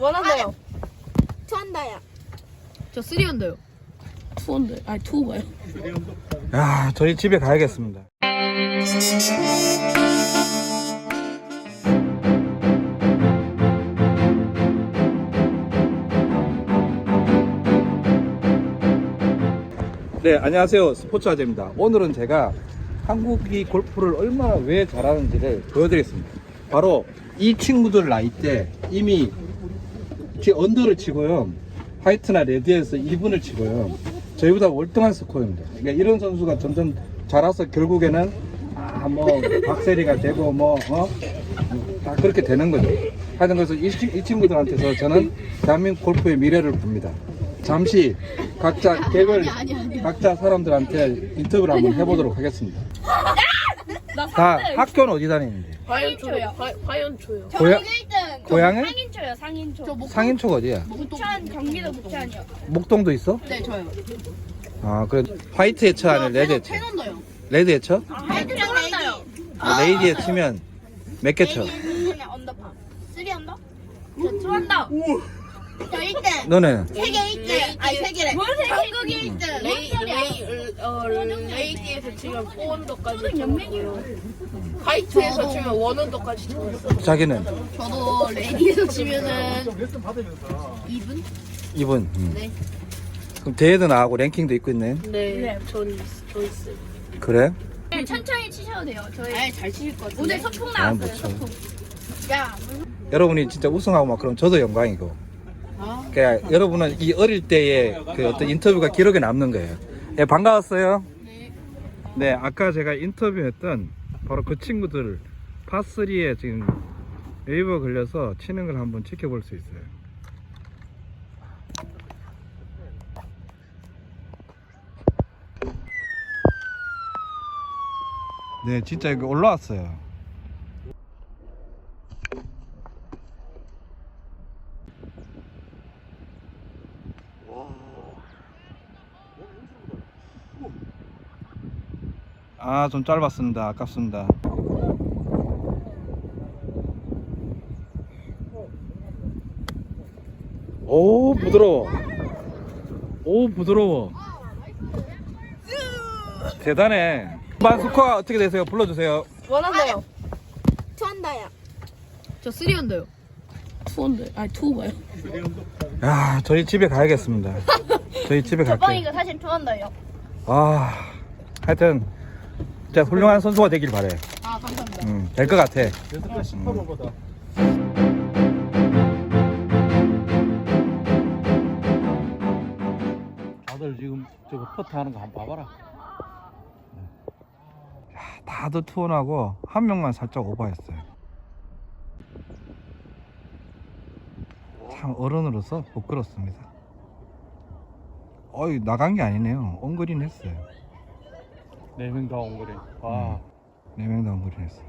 원한다요. 투한다야. 저 쓰리언더요. 투언더. 아니 투가요. 야, 저희 집에 가야겠습니다. 네, 안녕하세요. 스포츠 아재입니다. 오늘은 제가 한국이 골프를 얼마나 왜 잘하는지를 보여드리겠습니다. 바로 이 친구들 나이 때 이미 제 언더를 치고요. 화이트나 레드에서 2분을 치고요. 저희보다 월등한 스코어입니다. 그러니까 이런 선수가 점점 자라서 결국에는 아, 뭐 박세리가 되고 뭐 어? 다 그렇게 되는 거죠. 하여튼 그래서 이, 친- 이 친구들한테서 저는 대한민국 골프의 미래를 봅니다. 잠시 각자 객을 각자 사람들한테 인터뷰를 한번 해보도록 하겠습니다. 다 학교는 어디 다니는데? 화연초요. 화연초요. 고향 1등. 고향은 상인초요, 상인초. 저 상인초가 어디야? 부천, 경기도 부천이요. 목동도 있어? 네 저요. 아 그래 화이트 해처 아니면 레드? 텐언더요. 레드 해처? 하이트 투한다요. 아, 레이디에 치면 몇 개 쳐? 언더파. 쓰리 언더? 저 투한다. 저 1등. 너는? 세계 1등. 아니, 세계래. 전국 1등. 어 레이디에서 치면 4언더까지 치고요. 화이트에서 치면 1언더까지 치고 자기는? 저도 레이디에서 치면은 2분? 2분 음. 네. 그럼 대회도 나가고 랭킹도 있고 있네 네. 전, 저 있어요. 그래? 네, 천천히 치셔도 돼요. 저희 아예 잘 치실 것 같은데. 오늘 소풍 아, 나왔어요. 못 쳐. 소풍. 야, 여러분이 진짜 우승하고 막 그럼 저도 영광이고 아. 그러니까 여러분은 이 어릴 때의 그 어떤 인터뷰가 기록에 남는 거예요 예, 반가웠어요. 네. 아까 제가 인터뷰했던 바로 그 친구들 파3에 지금 웨이버 걸려서 치는 걸 한번 지켜볼 수 있어요. 네 진짜 이거 올라왔어요 아 좀 짧았습니다 아깝습니다 오 부드러워 오 부드러워 대단해 반 스코어 어떻게 되세요 불러주세요 원한다요. 투한다야. 저 쓰리 언더요. 투 언더. 아니 투가요. 야 저희 집에 가야겠습니다 저희 집에 갈게요 사실 투한다요. 아 하여튼 진짜 훌륭한 선수가 되길 바래. 아, 감사합니다. 음, 될 것 같아. 다들 지금 저거 퍼트 하는 거 한번 봐봐라. 야, 다들 투혼하고 한 명만 살짝 오버했어요. 참 어른으로서 부끄럽습니다. 어이 나간 게 아니네요. 엉거리는 했어요 네 명다온 거래. 아. 네명 다 엉거리는 했어요